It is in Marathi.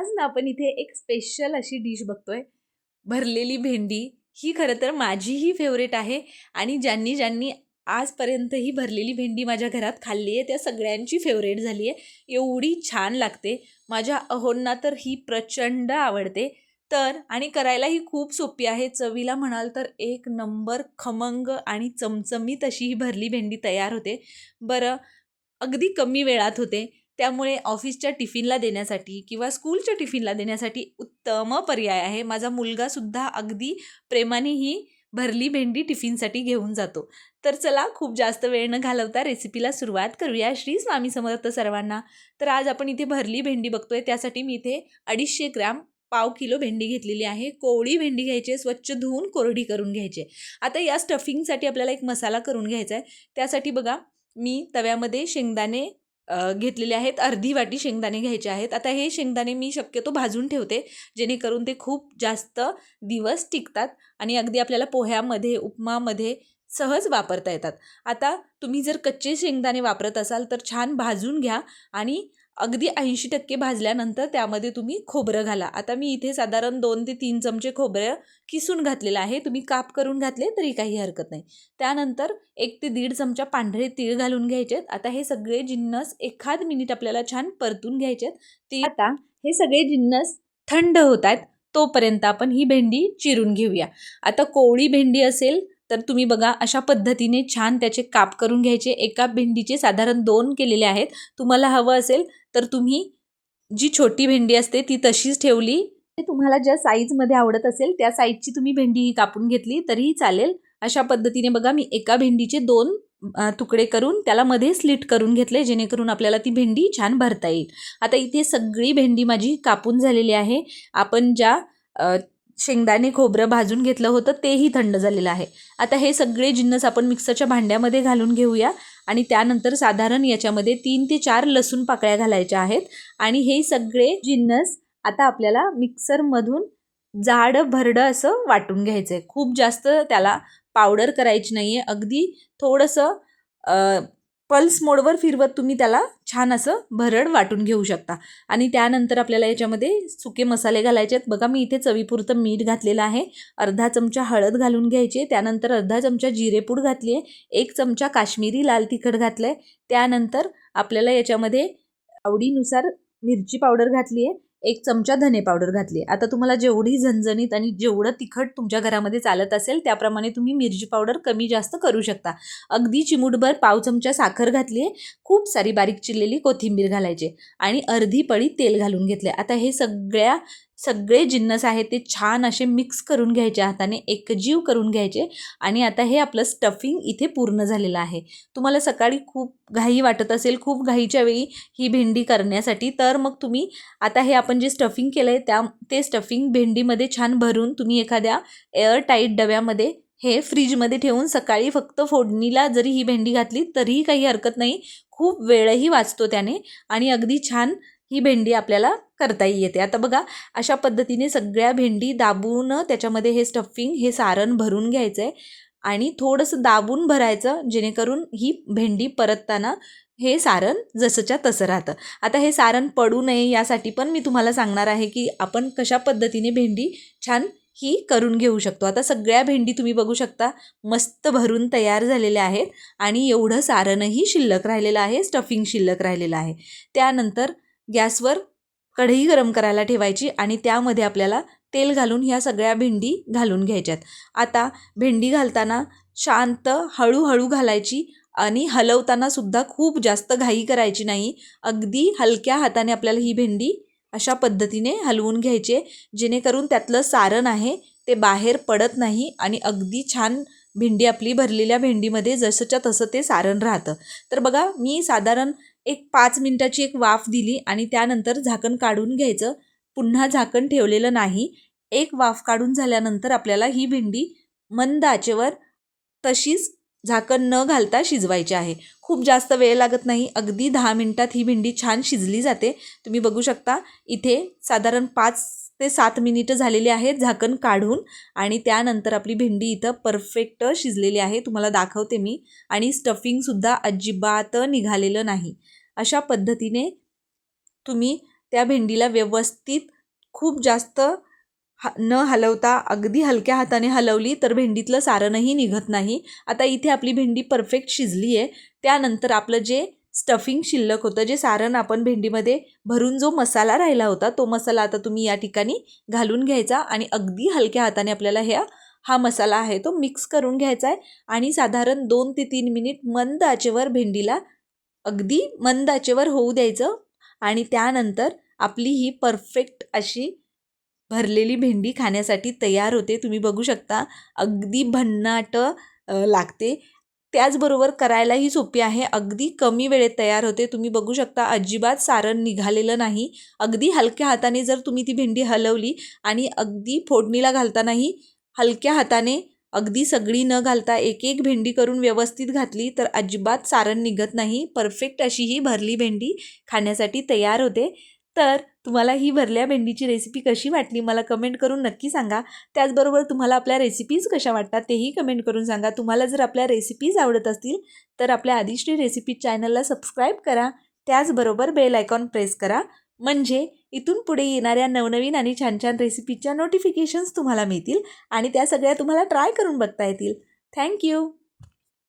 आज ना आपण इथे एक स्पेशल अशी डिश बघतोय. भरलेली भेंडी. ही खरं तर माझीही फेवरेट आहे. आणि ज्यांनी ज्यांनी आजपर्यंत ही भरलेली भेंडी माझ्या घरात खाल्ली आहे त्या सगळ्यांची फेवरेट झाली आहे. एवढी छान लागते. माझ्या अहोंना तर ही प्रचंड आवडते. तर आणि करायलाही खूप सोपी आहे. चवीला म्हणाल तर एक नंबर खमंग आणि चमचमीत अशी ही भरली भेंडी तयार होते. बरं अगदी कमी वेळात होते. त्यामुळे ऑफिसच्या टिफिनला देण्यासाठी किंवा स्कूलच्या टिफिनला देण्यासाठी उत्तम पर्याय आहे. माझा मुलगासुद्धा अगदी प्रेमाने ही भरली भेंडी टिफिनसाठी घेऊन जातो. तर चला खूप जास्त वेळ न घालवता रेसिपीला सुरुवात करूया. श्री स्वामी समर्थ सर्वांना. तर आज आपण इथे भरली भेंडी बघतोय. त्यासाठी मी इथे अडीचशे ग्रॅम पाव किलो भेंडी घेतलेली आहे. कोवळी भेंडी घ्यायची आहे, स्वच्छ धुवून कोरडी करून घ्यायची आता या स्टफिंगसाठी आपल्याला एक मसाला करून घ्यायचा आहे. त्यासाठी बघा मी तव्यामध्ये शेंगदाणे घेतलेले आहेत. अर्धी वाटी शेंगदाणे घ्यायचे आहेत. आता हे शेंगदाणे मी शक्यतो भाजून ठेवते जेणेकरून ते खूप जास्त दिवस टिकतात आणि अगदी आपल्याला पोह्यामध्ये उपमामध्ये सहज वापरता येतात. आता तुम्ही जर कच्चे शेंगदाणे वापरत असाल तर छान भाजून घ्या आणि अगदी ऐंशी टक्के भाजल्यानंतर त्यामध्ये तुम्ही खोबरं घाला. आता मी इथे साधारण दोन ते तीन चमचे खोबरं किसून घातलेलं आहे. तुम्ही काप करून घातले तरी काही हरकत नाही. त्यानंतर एक ते दीड चमचा पांढरे तीळ घालून घ्यायचेत. आता हे सगळे जिन्नस एखाद मिनिट आपल्याला छान परतून घ्यायचेत. ते आता हे सगळे जिन्नस थंड होत आहेत. तोपर्यंत आपण ही भेंडी चिरून घेऊया. आता कोवळी भेंडी असेल तर तुम्ही बघा अशा पद्धतीने छान त्याचे काप करून घ्यायचे. एका भेंडीचे साधारण दोन केलेले आहेत. तुम्हाला हवं असेल तर तुम्ही जी छोटी भेंडी असते ती तशीच ठेवली. ते तुम्हाला ज्या साईजमध्ये आवडत असेल त्या साईजची तुम्ही भेंडी ही कापून घेतली तरीही चालेल. अशा पद्धतीने बघा मी एका भेंडीचे दोन तुकडे करून त्याला मध्ये स्लिट करून घेतले जेणेकरून आपल्याला ती भेंडी छान भरता येईल. आता इथे सगळी भेंडी माझी कापून झालेली आहे. आपण ज्या शेंगदाणे खोबरं भाजून घेतलं होतं तेही थंड झालेलं आहे. आता हे सगळे जिन्नस आपण मिक्सरच्या भांड्यामध्ये घालून घेऊया आणि त्यानंतर साधारण याच्यामध्ये तीन ते चार लसूण पाकळ्या घालायच्या आहेत आणि हे सगळे जिन्नस आता आपल्याला मिक्सरमधून जाड भरडं असं वाटून घ्यायचं आहे खूप जास्त त्याला पावडर करायची नाही आहे अगदी थोडंसं पल्स मोडवर फिरवत तुम्ही त्याला छान असं भरड वाटून घेऊ शकता. आणि त्यानंतर आपल्याला याच्यामध्ये सुके मसाले घालायचे आहेत. बघा मी इथे चवीपुरतं मीठ घातलेलं आहे. अर्धा चमचा हळद घालून घ्यायची. त्यानंतर अर्धा चमचा जिरेपूड घातली आहे. एक चमचा काश्मीरी लाल तिखट घातलं आहे त्यानंतर आपल्याला याच्यामध्ये आवडीनुसार मिरची पावडर घातली आहे. एक चमचा धने पावडर घातली. आता तुम्हाला जेवढी झणझणीत आणि जेवढं तिखट तुमच्या घरामध्ये चालत असेल त्याप्रमाणे तुम्ही मिरची पावडर कमी जास्त करू शकता. अगदी चिमूटभर पाव चमचा साखर घातली आहे खूप सारी बारीक चिरलेली कोथिंबीर घालायची आणि अर्धी पळी तेल घालून घेतले आता हे सगळ्या सगळे जिन्नस आहेत ते छान असे मिक्स करून घ्यायचे हाताने एकजीव करून घ्यायचे आणि आता हे आपलं स्टफिंग इथे पूर्ण झालेलं आहे. तुम्हाला सकाळी खूप घाई वाटत असेल खूप घाईच्या वेळी ही भेंडी करण्यासाठी तर मग तुम्ही आता हे आपण जे स्टफिंग केलं आहे त्या ते स्टफिंग भेंडीमध्ये छान भरून तुम्ही एखाद्या एअर टाईट डब्यामध्ये हे फ्रीजमध्ये ठेवून सकाळी फक्त फोडणीला जरी ही भेंडी घातली तरीही काही हरकत नाही. खूप वेळही वाचतो त्याने आणि अगदी छान ही भेंडी आपल्याला करताही येते. आता बघा अशा पद्धतीने सगळ्या भेंडी दाबून त्याच्यामध्ये हे स्टफिंग हे सारण भरून घ्यायचं आहे आणि थोडंसं दाबून भरायचं जेणेकरून ही भेंडी परतताना हे सारण जसंच्या तसं राहतं. आता हे सारण पडू नये यासाठी पण मी तुम्हाला सांगणार आहे की आपण कशा पद्धतीने भेंडी छान ही करून घेऊ शकतो. आता सगळ्या भेंडी तुम्ही बघू शकता मस्त भरून तयार झालेल्या आहेत आणि एवढं सारणही शिल्लक राहिलेलं आहे स्टफिंग शिल्लक राहिलेलं आहे. त्यानंतर गॅसवर कढई गरम करायला ठेवायची आणि त्यामध्ये आपल्याला तेल घालून ह्या सगळ्या भेंडी घालून घ्यायच्यात. आता भेंडी घालताना शांत हळूहळू घालायची आणि हलवताना सुद्धा खूप जास्त घाई करायची नाही. अगदी हलक्या हाताने आपल्याला ही भेंडी अशा पद्धतीने हलवून घ्यायचे जेणेकरून त्यातलं सारण आहे ते बाहेर पडत नाही आणि अगदी छान भेंडी आपली भरलेल्या भेंडीमध्ये जसंच्या तसं ते सारण राहतं. तर बघा मी साधारण एक पाच मिनटाची एक वाफ दिली आणि त्यानंतर झाकण काढून घ्यायचं. पुन्हा झाकण ठेवलेलं नाही. एक वाफ काढून झाल्यानंतर आपल्याला ही भेंडी मंद आचेवर तशीच झाकण न घालता शिजवायची आहे. खूप जास्त वेळ लागत नाही. अगदी दहा मिनटात ही भेंडी छान शिजली जाते. तुम्ही बघू शकता इथे साधारण पाच ते सात मिनिटं झालेली आहेत झाकण काढून आणि त्यानंतर आपली भेंडी इथं परफेक्ट शिजलेली आहे. तुम्हाला दाखवते मी. आणि स्टफिंगसुद्धा अजिबात निघालेलं नाही. अशा पद्धतीने तुम्ही त्या भेंडीला व्यवस्थित खूप जास्त हा न हलवता अगदी हलक्या हाताने हलवली तर भेंडीतलं सारणही निघत नाही. आता इथे आपली भेंडी परफेक्ट शिजली आहे त्यानंतर आपलं जे स्टफिंग शिल्लक होतं जे सारण आपण भेंडीमध्ये भरून जो मसाला राहिला होता तो मसाला आता तुम्ही या ठिकाणी घालून घ्यायचा आणि अगदी हलक्या हाताने आपल्याला ह्या हा मसाला आहे तो मिक्स करून घ्यायचा आहे आणि साधारण दोन ते तीन मिनिट मंद आचेवर भेंडीला अगदी मंद आचेवर होऊ द्यायचं आणि त्यानंतर आपली ही परफेक्ट अशी भरलेली भेंडी खाण्यासाठी तयार होते. तुम्ही बघू शकता अगदी भन्नाट लागते. त्याचबरोबर करायलाही सोपी आहे. अगदी कमी वेळेत तयार होते. तुम्ही बघू शकता अजिबात सारण निघालेलं नाही. अगदी हलक्या हाताने जर तुम्ही ती भेंडी हलवली आणि अगदी फोडणीला घालतानाही हलक्या हाताने अगदी सगळी न घालता एक एक भेंडी करून व्यवस्थित घातली तर अजिबात सारण निघत नाही. परफेक्ट अशी ही भरली भेंडी खाण्यासाठी तयार होते. तर तुम्हाला ही भरल्या भेंडीची रेसिपी कशी वाटली मला कमेंट करून नक्की सांगा. त्याचबरोबर तुम्हाला आपल्या रेसिपीज कशा वाटतात तेही कमेंट करून सांगा. तुम्हाला जर आपल्या रेसिपीज आवडत असतील तर आपल्या आदिश्री रेसिपी चॅनलला सबस्क्राईब करा. त्याचबरोबर बेल आयकॉन प्रेस करा. म्हणजे इथून पुढे येणाऱ्या नवनवीन आणि छान छान रेसिपीच्या नोटिफिकेशन्स तुम्हाला मिळतील आणि त्या सगळ्या तुम्हाला ट्राय करून बघता येतील. थँक्यू